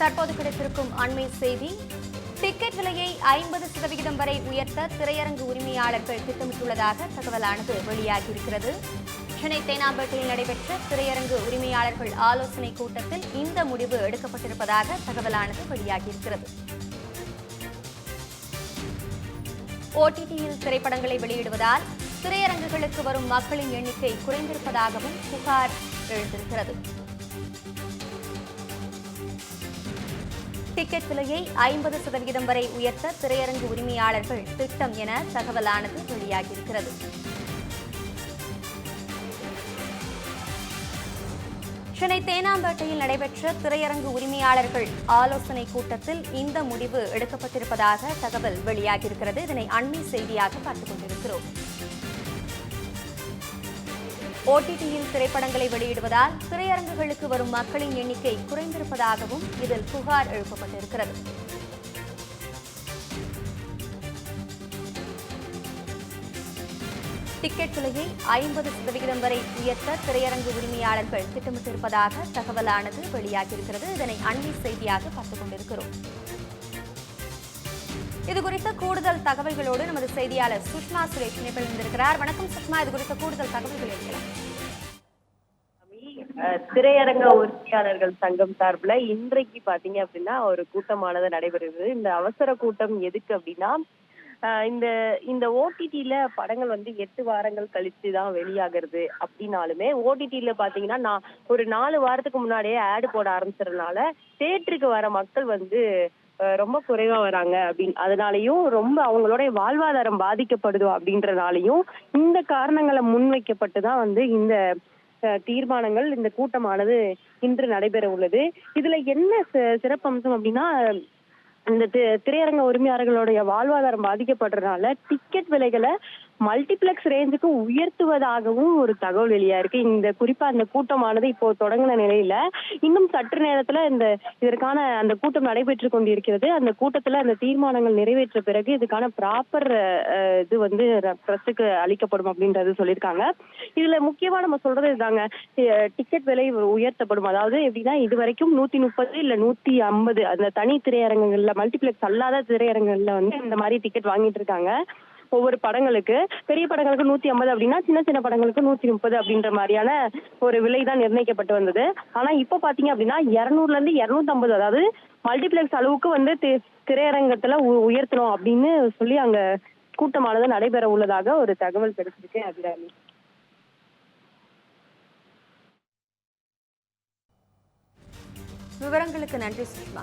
தற்போது கிடைத்திருக்கும் அண்மை செய்தி. டிக்கெட் விலையை ஐம்பது சதவிகிதம் வரை உயர்த்த திரையரங்கு உரிமையாளர்கள் திட்டமிட்டுள்ளதாக தகவலானது வெளியாகியிருக்கிறது. சென்னை தேனாம்பேட்டையில் நடைபெற்ற திரையரங்கு உரிமையாளர்கள் ஆலோசனை கூட்டத்தில் இந்த முடிவு எடுக்கப்பட்டிருப்பதாக தகவலானது வெளியாகியிருக்கிறது. ஓடிடியில் திரைப்படங்களை வெளியிடுவதால் திரையரங்குகளுக்கு வரும் மக்களின் எண்ணிக்கை குறைந்திருப்பதாகவும் புகார் எழுந்திருக்கிறது. டிக்கெட் விலையை ஐம்பது சதவிகிதம் வரை உயர்த்த திரையரங்கு உரிமையாளர்கள் திட்டம் என தகவலானது வெளியாகியிருக்கிறது. சென்னை தேனாம்பேட்டையில் நடைபெற்ற திரையரங்கு உரிமையாளர்கள் ஆலோசனை கூட்டத்தில் இந்த முடிவு எடுக்கப்பட்டிருப்பதாக தகவல் வெளியாகியிருக்கிறது. இதனை அண்மை செய்தியாக பார்த்துக் கொண்டிருக்கிறோம். ஓடிடியில் திரைப்படங்களை வெளியிடுவதால் திரையரங்குகளுக்கு வரும் மக்களின் எண்ணிக்கை குறைந்திருப்பதாகவும் இதில் புகார் எழுப்பப்பட்டிருக்கிறது. டிக்கெட் விலையை ஐம்பது சதவிகிதம் வரை உயர்த்த திரையரங்கு உரிமையாளர்கள் திட்டமிட்டிருப்பதாக தகவலானது வெளியாகியிருக்கிறது. இதனை அண்மை செய்தியாக பார்த்துக் கொண்டிருக்கிறோம். இது குறித்த கூடுதல் தகவல்களோடு நமது செய்தியாளர் சுஷ்மா சுரேஷ் இணைப்பில் இருந்திருக்கிறார் வணக்கம் சுஷ்மா இது குறித்த கூடுதல் தகவல்கள் இருக்கலாம் திரையரங்க உரிமையாளர்கள் சங்கம் சார்பில் இன்றைக்கு பாத்தீங்க அப்படின்னா ஒரு கூட்டமானது நடைபெறுது இந்த அவசர கூட்டம் எதுக்கு அப்படின்னா இந்த இந்த ஓடிடில படங்கள் வந்து எட்டு வாரங்கள் கழிச்சு தான் வெளியாகிறது அப்படின்னாலுமே ஓடிடில பாத்தீங்கன்னா நான் ஒரு நாலு வாரத்துக்கு முன்னாடியே ஆடு போட ஆரம்பிச்சதுனால தேட்டருக்கு வர மக்கள் வந்து ரொம்ப குறைவா வராங்க அப்படின்னு அதனாலயும் ரொம்ப அவங்களுடைய வாழ்வாதாரம் பாதிக்கப்படுதோ அப்படின்றனாலையும் இந்த காரணங்களை முன்வைக்கப்பட்டு தான் வந்து இந்த தீர்மானங்கள் இந்த கூட்டமானது இன்று நடைபெற உள்ளது. இதுல என்ன சிறப்பம்சம் அப்படின்னா இந்த தி- திரையரங்க உரிமையாளர்களுடைய வாழ்வாதாரம் பாதிக்கப்படுறதுனால டிக்கெட் விலைகளை மல்டிபிளெக்ஸ் ரேஞ்சுக்கு உயர்த்துவதாகவும் ஒரு தகவல் வெளியா இருக்கு. இந்த குறிப்பா அந்த கூட்டமானது இப்போ தொடங்கின நிலையில இன்னும் சற்று நேரத்துல இந்த இதற்கான அந்த கூட்டம் நடைபெற்று கொண்டிருக்கிறது. அந்த கூட்டத்துல அந்த தீர்மானங்கள் நிறைவேற்ற பிறகு இதுக்கான ப்ராப்பர் இது வந்து பிரஸுக்கு அளிக்கப்படும் அப்படின்றது சொல்லியிருக்காங்க. இதுல முக்கியமா நம்ம சொல்றது இதுதாங்க டிக்கெட் விலை உயர்த்தப்படும். அதாவது எப்படின்னா இது வரைக்கும் நூத்தி முப்பது இல்ல நூத்தி ஐம்பது அந்த தனி திரையரங்குகள்ல மல்டிபிளெக்ஸ் அல்லாத திரையரங்குகள்ல வந்து இந்த மாதிரி டிக்கெட் வாங்கிட்டு இருக்காங்க. ஒவ்வொரு படங்களுக்கு பெரிய படங்களுக்கு நூத்தி ஐம்பது அப்படின்னா சின்ன சின்ன படங்களுக்கு நூத்தி முப்பது அப்படின்ற மாதிரியான ஒரு விலை தான் நிர்ணயிக்கப்பட்டு வந்தது. ஆனா இப்ப பாத்தீங்க அப்படின்னா இருநூறுல இருந்து இருநூத்தி ஐம்பது அதாவது மல்டிப்ளெக்ஸ் அளவுக்கு வந்து தி- திரையரங்கத்துல உ- உயர்த்தணும் அப்படின்னு சொல்லி அங்க கூட்டமானது நடைபெற உள்ளதாக ஒரு தகவல் கிடைச்சிருக்கு அபிராமி. விவரங்களுக்கு நன்றி சுஷ்மா.